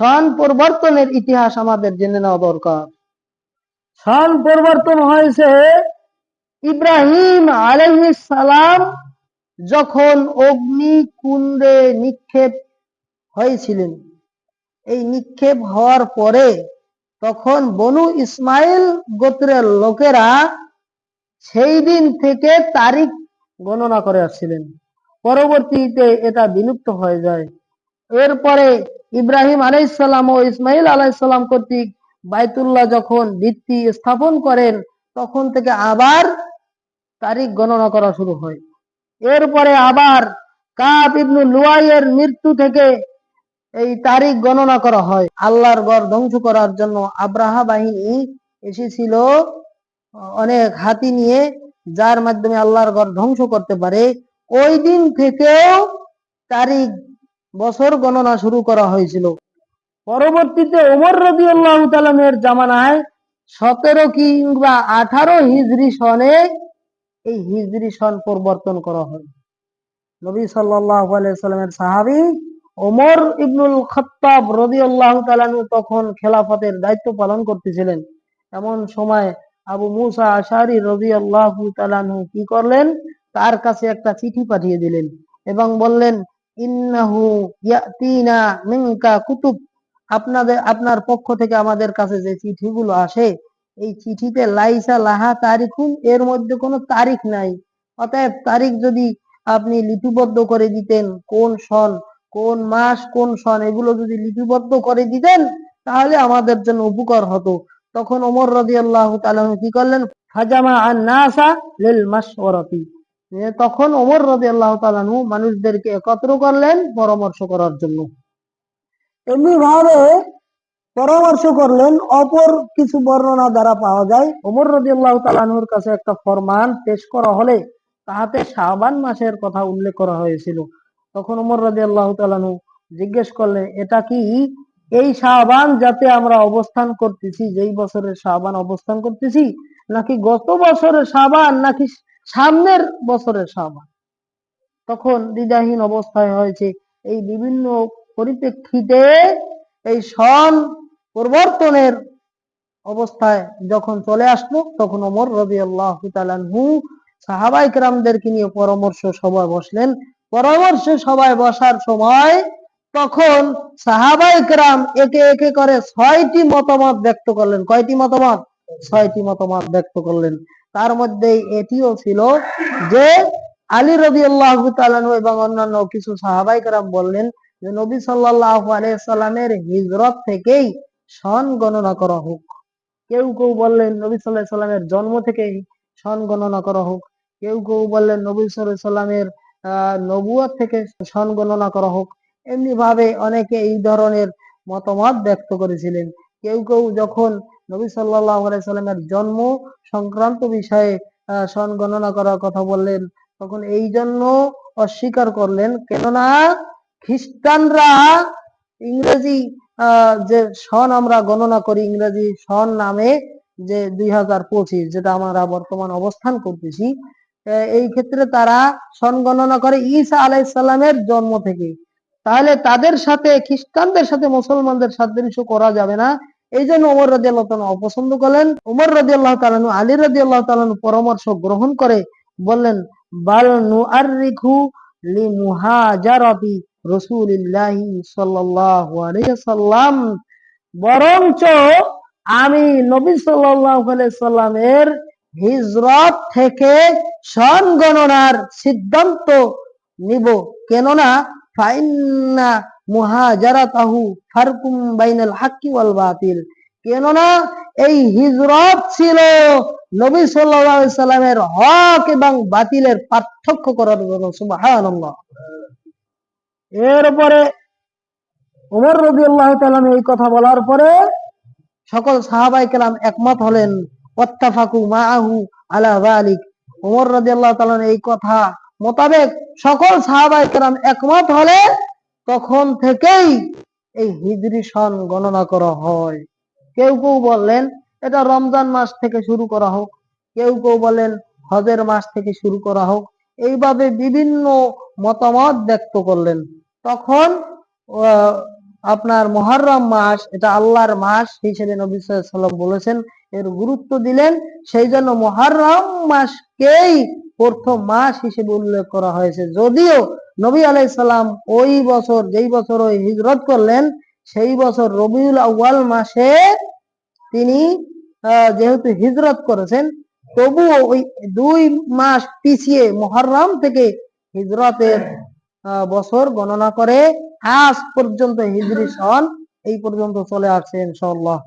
সন পরিবর্তনের ইতিহাস আমাদের জেনে নেওয়া দরকার। সন পরিবর্তন হয়েছে ইব্রাহিম সালাম যখন অগ্নি কুণ্ডে নিক্ষেপ হয়েছিলেন। এই নিক্ষেপ হওয়ার পরে তখন বনু ইসমাইল গোত্রের লোকেরা সেই দিন থেকে তারিখ গণনা করে আসছিলেন। পরবর্তীতে এটা বিলুপ্ত হয়ে যায়। এরপরে ইব্রাহিম আলাইসাল্লাম ও ইসমাইল আলাইসাল্লাম কর্তৃক বাইতুল্লাহ যখন ভিত্তি স্থাপন করেন, তখন থেকে আবার তারিখ গণনা করা শুরু হয়। এরপরে আবার কাব ইবনু লুয়াইয়ের মৃত্যু থেকে এই তারিখ গণনা করা হয়। আল্লাহর গড় ধ্বংস করার জন্য আব্রাহা বাহিনী এসেছিল, অনেক হাতি নিয়ে, যার মাধ্যমে আল্লাহর গড় ধ্বংস করতে পারে। ওই দিন থেকেও তারিখ বছর গণনা শুরু করা হয়েছিল। পরবর্তীতে ওমর রবি আল্লাহ জামানায় সতেরো কিংবা আঠারো হিজরি সনে এই হিজরি সন পরিবর্তন করা হয়। নবী সাল্লামের সাহাবি ওমর ইবনুল খত্তাব রবি আল্লাহ তখন খেলাফতের দায়িত্ব পালন করতেছিলেন। এমন সময় আবু মুসা আশারি রবি আল্লাহ কি করলেন? তার কাছে একটা চিঠি পাঠিয়ে দিলেন এবং বললেন ইন্নাহু ইয়াতিনা মিনকা কুতুব। আপনাদের, আপনার পক্ষ থেকে আমাদের কাছে যে চিঠিগুলো আসে, এই চিঠিতে লাইসা লাহা তারিখুন, এর মধ্যে কোনো তারিখ নাই। অতএব তারিখ যদি আপনি লিপিবদ্ধ করে দিতেন, কোন সন, কোন মাস, কোন সন, এগুলো যদি লিপিবদ্ধ করে দিতেন, তাহলে আমাদের জন্য উপকার হতো। তখন ওমর রদি আল্লাহ কি করলেন? হাজামা আন নাসা লিল মাসওয়ারাতি তখন ওমর রদি আল্লাহ তালানু মানুষদেরকে একত্র করলেন পরামর্শ করার জন্য। এমনি ভাবে পরামর্শ করলেন, অপর কিছু বর্ণনা দ্বারা পাওয়া যায়। ওমর রদি আল্লাহ তালানুর কাছে একটা ফরমান পেশ করা হলে তাহাতে শাবান মাসের কথা উল্লেখ করা হয়েছিল। তখন ওমর রদি আল্লাহ তালানু জিজ্ঞেস করলেন, এটা কি এই শাবান যাতে আমরা অবস্থান করতেছি, যেই বছরের শাবান অবস্থান করতেছি? নাকি গত বছরের শাবান? নাকি সামনের বছরের শাবান তখন দ্বিধাহীন অবস্থায় হয়েছে এই বিভিন্ন পরিপ্রেক্ষিতে এই সন পরিবর্তনের অবস্থায় যখন চলে আসলো, তখন ওমর রবি আল্লাহ সাহাবাই কেরামদেরকে নিয়ে পরামর্শ সভায় বসলেন। পরামর্শ সভায় বসার সময় তখন সাহাবাই কেরাম একে একে করে ছয়টি মতামত ব্যক্ত করলেন। কয়টি মতামত? ছয়টি মতামত ব্যক্ত করলেন। তার মধ্যে এটিও ছিল যে আলী রবি আল্লাহ এবং অন্যান্য কিছু সাহাবাই কেরাম বললেন যে নবী সাল্লাহ আলাইসাল্লামের হিজরত থেকেই সন গণনা করা হোক। কেউ কেউ বললেন নবী সাল্লাহ সাল্লামের জন্ম থেকেই সন গণনা করা হোক। কেউ কেউ বললেন নবী সাল্লাহ সাল্লামের আহ নবুয়াত থেকে সন গণনা করা হোক। এমনি ভাবে অনেকে এই ধরনের মতামত ব্যক্ত করেছিলেন। কেউ কেউ যখন নবী সাল্লাহ সাল্লামের জন্ম সংক্রান্ত বিষয়ে সন গণনা করার কথা বললেন। তখন এই জন্য অস্বীকার করলেন, কেননা খ্রিস্টানরা ইংরেজি যে সন আমরা গণনা করি, ইংরেজি সন নামে যে দুই হাজার পঁচিশ, যেটা আমরা বর্তমান অবস্থান করতেছি এই ক্ষেত্রে তারা সন গণনা করে ঈসা আলাইসাল্লামের জন্ম থেকে। তাহলে তাদের সাথে খ্রিস্টানদের সাথে মুসলমানদের সাদৃশ্য করা যাবে না। এই জন্য ওমর রাজি আল্লাহ অপছন্দ করলেন। উমর রাজি আল্লাহ তালানু আলী রাজি আল্লাহ তালানু পরামর্শ গ্রহণ করে বললেন, বাল নু আর রিখু লি রসুলিল্লাহি সাল্লাম। বরঞ্চ আমি নবী সাল্লামের হিজরত থেকে সন গণনার সিদ্ধান্ত নিব। কেননা কেননা এই হিজরত ছিল নবী সাল্লামের হক এবং বাতিলের পার্থক্য করার জন্য এরপরে ওমর রবি এই কথা বলার পরে সকল সাহাবাই কেলাম একমত হলেন এই কথা মোতাবেক সকল সাহাবাই কেরাম একমত হলে তখন থেকেই এই হিজরি সন গণনা করা হয়। কেউ কেউ বললেন, এটা রমজান মাস থেকে শুরু করা হোক। কেউ কেউ বলেন হজের মাস থেকে শুরু করা হোক। এইভাবে বিভিন্ন মতামত ব্যক্ত করলেন। তখন আপনার মহররম মাস, এটা আল্লাহর মাস হিসেবে নবী সাল্লাম বলেছেন, এর গুরুত্ব দিলেন। সেই জন্য মহররম মাসকেই প্রথম মাস হিসেবে উল্লেখ করা হয়েছে। যদিও নবী আলাইহিস সালাম ওই বছর, যেই বছর ওই হিজরত করলেন, সেই বছর রবিউল আউয়াল মাসে তিনি যেহেতু হিজরত করেছেন, তবুও ওই দুই মাস পিছিয়ে মহররম থেকে হিজরতের বছর গণনা করে আজ পর্যন্ত হিজরি সন এই পর্যন্ত চলে আসছে ইনশাআল্লাহ।